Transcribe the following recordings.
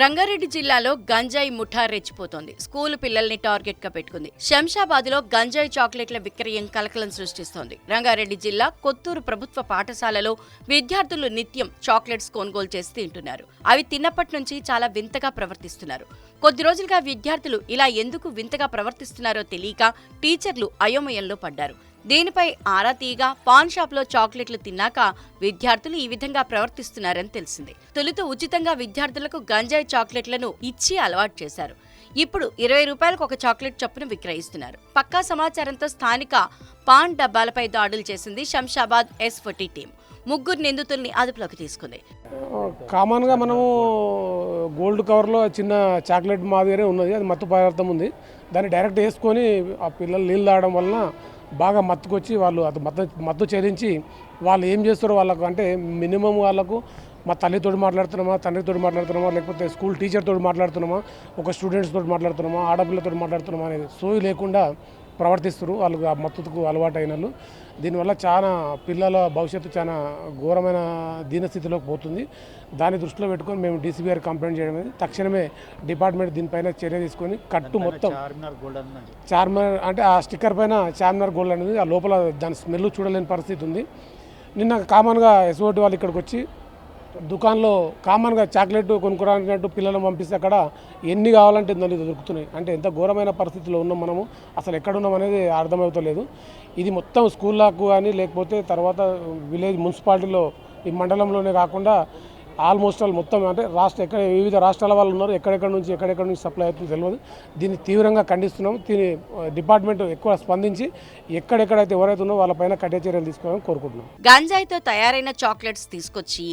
రంగారెడ్డి జిల్లాలో గంజాయి ముఠా రెచ్చిపోతోంది. స్కూల్ పిల్లల్ని టార్గెట్గా పెట్టుకుంది. శంషాబాద్లో గంజాయి చాక్లెట్ల విక్రయం కలకలం సృష్టిస్తోంది. రంగారెడ్డి జిల్లా కొత్తూరు ప్రభుత్వ పాఠశాలలో విద్యార్థులు నిత్యం చాక్లెట్స్ కొనుగోలు చేసి తింటున్నారు. అవి తిన్నప్పటి నుంచి చాలా వింతగా ప్రవర్తిస్తున్నారు. కొద్ది రోజులుగా విద్యార్థులు ఇలా ఎందుకు వింతగా ప్రవర్తిస్తున్నారో తెలియక టీచర్లు అయోమయంలో పడ్డారు. దీనిపై ఆరా తీయగా పాన్ షాప్లో చాక్లెట్లు తిన్నాక విద్యార్థులు ఈ విధంగా ప్రవర్తిస్తున్నారని తెలిసింది. తొలుత ఉచితంగా విద్యార్థులకు గంజాయి చాక్లెట్లను ఇచ్చి అలవాటు చేశారు. ఇప్పుడు ఇరవై రూపాయలకు ఒక చాక్లెట్ చొప్పున విక్రయిస్తున్నారు. పక్కా సమాచారంతో స్థానిక పాన్ డబ్బాలపై దాడులు చేసింది శంషాబాద్ ఎస్ ఫోర్టీ టీం. ముగ్గురు నిందితుల్ని అదుపులోకి తీసుకుంది. కామన్గా మనము గోల్డ్ కవర్లో చిన్న చాక్లెట్ మాదిరే ఉన్నది. అది మత్తు పదార్థం ఉంది. దాన్ని డైరెక్ట్ వేసుకొని ఆ పిల్లలు నీళ్ళు తాగడం వలన బాగా మత్తుకొచ్చి వాళ్ళు అది మత్తు మత్తు చెల్లించి వాళ్ళు ఏం చేస్తారో వాళ్ళకు అంటే మినిమం వాళ్ళకు మా తల్లితోటి మాట్లాడుతున్నామా తండ్రితో మాట్లాడుతున్నామా లేకపోతే స్కూల్ టీచర్తో మాట్లాడుతున్నామా ఒక స్టూడెంట్స్ తోటి మాట్లాడుతున్నామా ఆడపిల్లతో మాట్లాడుతున్నామా అనేది సోయి లేకుండా ప్రవర్తిస్తారు వాళ్ళకు ఆ మత్తుకు అలవాటు అయిన వాళ్ళు దీనివల్ల చాలా పిల్లల భవిష్యత్తు చాలా ఘోరమైన దీనస్థితిలోకి పోతుంది. దాన్ని దృష్టిలో పెట్టుకొని మేము డీసీబీ గారికి కంప్లైంట్ చేయడం అనేది తక్షణమే డిపార్ట్మెంట్ దీనిపైన చర్య తీసుకొని కట్టు మొత్తం చార్మినార్ అంటే ఆ స్టిక్కర్ పైన చార్మినార్ గోల్డ్ అనేది ఆ లోపల దాని స్మెల్ చూడలేని పరిస్థితి ఉంది. నిన్న కామన్గా ఎస్ఓటి వాళ్ళు ఇక్కడికి వచ్చి దుకాణంలో కామన్గా చాక్లెట్ కొనుక్కోవడానికి పిల్లలను పంపిస్తే అక్కడ ఎన్ని కావాలంటే దాన్ని దొరుకుతున్నాయి. అంటే ఎంత ఘోరమైన పరిస్థితిలో ఉన్నాం మనము అసలు ఎక్కడున్నాం అనేది అర్థమవుతలేదు. ఇది మొత్తం స్కూళ్ళకు కానీ లేకపోతే తర్వాత విలేజ్ మున్సిపాలిటీలో ఈ మండలంలోనే కాకుండా ఆల్మోస్ట్ ఆల్ మొత్తం అంటే రాష్ట్ర ఎక్కడ వివిధ రాష్ట్రాల వాళ్ళు ఉన్నారు ఎక్కడెక్కడ నుంచి ఎక్కడెక్కడ నుంచి సప్లై అవుతుందో తెలియదు దీన్ని తీవ్రంగా ఖండిస్తున్నాము. దీని డిపార్ట్మెంట్ ఎక్కువ స్పందించి ఎక్కడెక్కడైతే ఎవరైతే ఉన్నారో వాళ్ళపైన కఠిన చర్యలు తీసుకోవాలని కోరుకుంటున్నాం. గంజాయితో తయారైన చాక్లెట్స్ తీసుకొచ్చి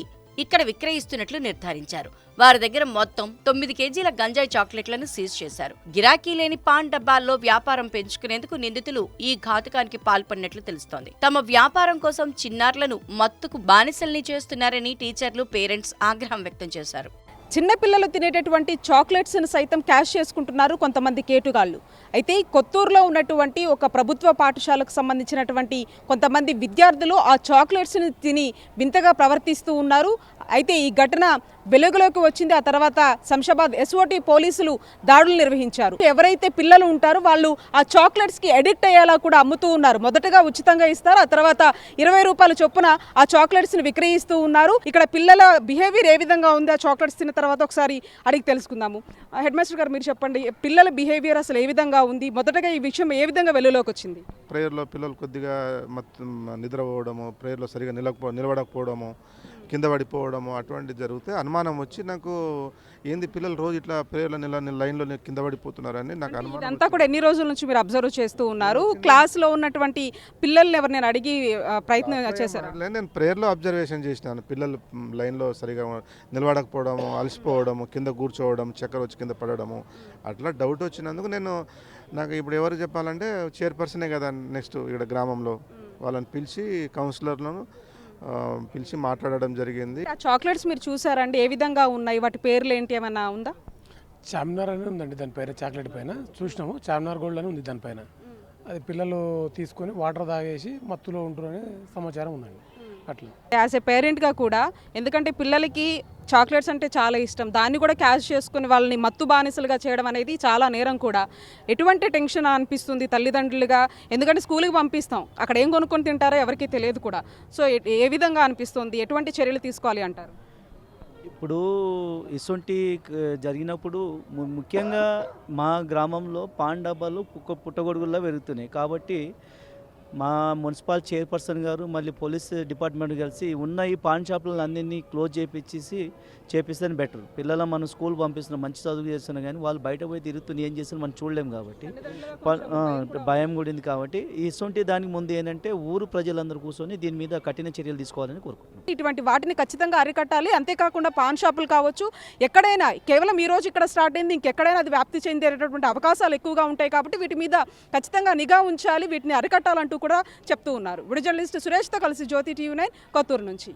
ఇక్కడ విక్రయిస్తున్నట్లు నిర్ధారించారు. వారి దగ్గర మొత్తం తొమ్మిది కేజీల గంజాయి చాక్లెట్లను సీజ్ చేశారు. గిరాకీ లేని పాన్ డబ్బాల్లో వ్యాపారం పెంచుకునేందుకు నిందితులు ఈ ఘాతుకానికి పాల్పడినట్లు తెలుస్తోంది. తమ వ్యాపారం కోసం చిన్నారులను మత్తుకు బానిసల్ని చేస్తున్నారని టీచర్లు పేరెంట్స్ ఆగ్రహం వ్యక్తం చేశారు. చిన్నపిల్లలు తినేటటువంటి చాక్లెట్స్ని సైతం క్యాష్ చేసుకుంటున్నారు కొంతమంది కేటుగాళ్ళు. అయితే కొత్తూరులో ఉన్నటువంటి ఒక ప్రభుత్వ పాఠశాలకు సంబంధించినటువంటి కొంతమంది విద్యార్థులు ఆ చాక్లెట్స్ని తిని వింతగా ప్రవర్తిస్తూ ఉన్నారు. అయితే ఈ ఘటన వెలుగులోకి వచ్చింది. ఆ తర్వాత శంషాబాద్ ఎస్ఓటి పోలీసులు దాడులు నిర్వహించారు. ఎవరైతే పిల్లలు ఉంటారో వాళ్ళు ఆ చాక్లెట్స్కి అడిక్ట్ అయ్యేలా కూడా అమ్ముతూ ఉన్నారు. మొదటగా ఉచితంగా ఇస్తారు. ఆ తర్వాత ఇరవై రూపాయల చొప్పున ఆ చాక్లెట్స్ని విక్రయిస్తూ ఉన్నారు. ఇక్కడ పిల్లల బిహేవియర్ ఏ విధంగా ఉంది? ఆ చాక్లెట్స్ తిన్న తర్వాత ఒకసారి అడిగి తెలుసుకుందాము. హెడ్ మాస్టర్ గారు మీరు చెప్పండి పిల్లల బిహేవియర్ అసలు ఏ విధంగా ఉంది? మొదటగా ఈ విషయం ఏ విధంగా వెలుగులోకి వచ్చింది? ప్రేయర్లో పిల్లలు కొద్దిగా మత్ నిద్రపోవడము ప్రేయర్లో సరిగా నిలకపో నిలబడకపోవడము కింద పడిపోవడము అటువంటివి జరిగితే అనుమానం వచ్చి నాకు ఏంది పిల్లలు రోజు ఇట్లా ప్రేయర్లో నిల లైన్లో కింద పడిపోతున్నారని నాకు అనుమానం ఇదంతా కూడా ఎన్ని రోజుల నుంచి మీరు అబ్జర్వ్ చేస్తూ ఉన్నారు? క్లాస్లో ఉన్నటువంటి పిల్లల్ని ఎవరినైనా అడిగి ఆ, ప్రయత్నం చేశారు? నేను ప్రేయర్లో అబ్జర్వేషన్ చేసినాను. పిల్లలు లైన్లో సరిగా నిలబడకపోవడము అలసిపోవడము కింద కూర్చోవడం చక్కెర వచ్చి కింద పడడము అట్లా డౌట్ వచ్చినందుకు నేను నాకు ఇప్పుడు ఎవరు చెప్పాలంటే చైర్పర్సనే కదా నెక్స్ట్ ఇక్కడ గ్రామంలో వాళ్ళని పిలిచి కౌన్సిలర్లను పిలిచి మాట్లాడడం జరిగింది. ఆ చాక్లెట్స్ మీరు చూసారండి ఏ విధంగా ఉన్నాయి? వాటి పేర్లు ఏంటి? ఏమైనా ఉందా? చార్మినార్ అని ఉందండి దాని పైన చాక్లెట్ పైన. చూసినాము చార్మినార్ గోల్డ్ అని ఉంది దానిపైన అది పిల్లలు తీసుకొని వాటర్ తాగేసి మత్తులో ఉంటారనే సమాచారం ఉందండి. అట్లా. యాజ్ ఏ పేరెంట్గా కూడా ఎందుకంటే పిల్లలకి చాక్లెట్స్ అంటే చాలా ఇష్టం. దాన్ని కూడా క్యాష్ చేసుకుని వాళ్ళని మత్తు బానిసలుగా చేయడం అనేది చాలా నేరం కూడా. ఎటువంటి టెన్షన్ అనిపిస్తుంది తల్లిదండ్రులుగా? ఎందుకంటే స్కూల్కి పంపిస్తాం. అక్కడ ఏం కొనుక్కొని తింటారో ఎవరికీ తెలియదు కూడా. సో ఏ- విధంగా అనిపిస్తుంది? ఎటువంటి చర్యలు తీసుకోవాలి అంటారు? ఇప్పుడు ఇసొంటి క- జరిగినప్పుడు ము- ముఖ్యంగా మా గ్రామంలో పాన్ డబ్బాలు పుక్క పుట్టగొడుగుల్లో పెరుగుతున్నాయి. కాబట్టి మా మున్సిపల్ చైర్పర్సన్ గారు మళ్ళీ పోలీస్ డిపార్ట్మెంట్ కలిసి ఉన్న ఈ పాన్ షాపులను అన్నింటినీ క్లోజ్ చేపించేసి చేపిస్తేనే బెటర్. పిల్లల మనం స్కూల్ పంపిస్తున్నాం మంచి చదువు చేస్తున్నాం కానీ వాళ్ళు బయట పోయి తిరుగుతున్న ఏం చేస్తున్నా మనం చూడలేము కాబట్టి. భయం కూడా ఉంది కాబట్టి ఇటువంటి దానికి ముందు ఏంటంటే ఊరు ప్రజలందరూ కూర్చొని దీని మీద కఠిన చర్యలు తీసుకోవాలని కోరుకుంటున్నాం. ఇటువంటి వాటిని ఖచ్చితంగా అరికట్టాలి. అంతేకాకుండా పాన్ షాపులు కావచ్చు ఎక్కడైనా కేవలం ఈ రోజు ఇక్కడ స్టార్ట్ అయింది ఇంకెక్కడైనా అది వ్యాప్తి చెందేటటువంటి అవకాశాలు ఎక్కువగా ఉంటాయి కాబట్టి వీటి మీద ఖచ్చితంగా నిఘా ఉంచాలి వీటిని అరికట్టాలంటూ కూడా చెప్తూ ఉన్నారు. విడు జర్నలిస్ట్ సురేష్తో కలిసి జ్యోతి టీవీ నైన్ కొత్తూరు నుంచి.